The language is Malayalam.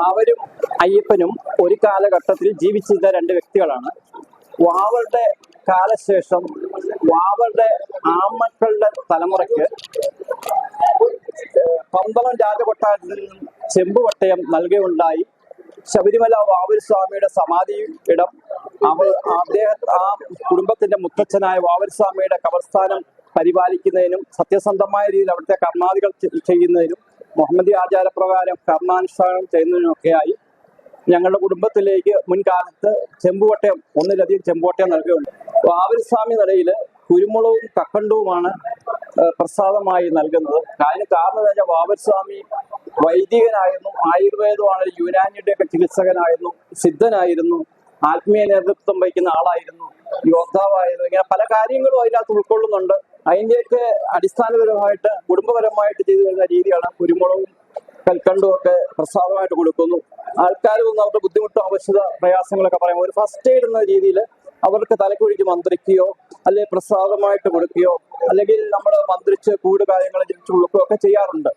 വാവരും അയ്യപ്പനും ഒരു കാലഘട്ടത്തിൽ ജീവിച്ചിരുന്ന രണ്ട് വ്യക്തികളാണ്. വാവരുടെ കാലശേഷം വാവരുടെ ആമക്കളുടെ തലമുറയ്ക്ക് പന്തളം രാജകൊട്ടാരത്തിൽ നിന്നും ചെമ്പുവട്ടയം നൽകുകയുണ്ടായി ശബരിമല വാവൂർ സ്വാമിയുടെ സമാധി ഇടം അവർ അദ്ദേഹം ആ കുടുംബത്തിന്റെ മുത്തച്ഛനായ വാവൂർ സ്വാമിയുടെ കബർസ്ഥാനം പരിപാലിക്കുന്നതിനും സത്യസന്ധമായ രീതിയിൽ അവിടുത്തെ കർമാദികൾ ചെയ്യുന്നതിനും മുഹമ്മദി ആചാരപ്രകാരം കർമാനുഷ്ഠാനം ചെയ്യുന്നതിനൊക്കെയായി ഞങ്ങളുടെ കുടുംബത്തിലേക്ക് മുൻകാലത്ത് ചെമ്പുവട്ടയം ഒന്നിലധികം ചെമ്പുവട്ടയം നൽകുകയുണ്ട് വാവൂർ സ്വാമി നിലയിൽ കുരുമുളകും കക്കണ്ടവുമാണ് പ്രസാദമായി നൽകുന്നത്. അതിന് കാരണം എന്ന് വെച്ചാൽ സ്വാമി വൈദികനായിരുന്നു ആയുർവേദമാണ് യുനാനിയുടെ ഒക്കെ ചികിത്സകനായിരുന്നു സിദ്ധനായിരുന്നു ആത്മീയ നേതൃത്വം വഹിക്കുന്ന ആളായിരുന്നു യോദ്ധാവായിരുന്നു ഇങ്ങനെ പല കാര്യങ്ങളും അതിനകത്ത് ഉൾക്കൊള്ളുന്നുണ്ട്. അതിന്റെയൊക്കെ അടിസ്ഥാനപരമായിട്ട് കുടുംബപരമായിട്ട് ചെയ്തു വരുന്ന രീതിയാണ് കുരുമുളകും കൽക്കണ്ടും ഒക്കെ പ്രസാദമായിട്ട് കൊടുക്കുന്നു. ആൾക്കാർ വന്ന് അവരുടെ ബുദ്ധിമുട്ടും ആവശ്യത പ്രയാസങ്ങളൊക്കെ പറയുമ്പോൾ ഒരു ഫസ്റ്റ് എയ്ഡ് എന്ന രീതിയിൽ അവർക്ക് തലക്കുഴിക്ക് മന്ത്രിക്കുകയോ അല്ലെങ്കിൽ പ്രസാദമായിട്ട് കൊടുക്കുകയോ അല്ലെങ്കിൽ നമ്മൾ മന്ത്രിച്ച് കൂട് കാര്യങ്ങളെ ജനിച്ചു കൊടുക്കുകയോ ഒക്കെ ചെയ്യാറുണ്ട്.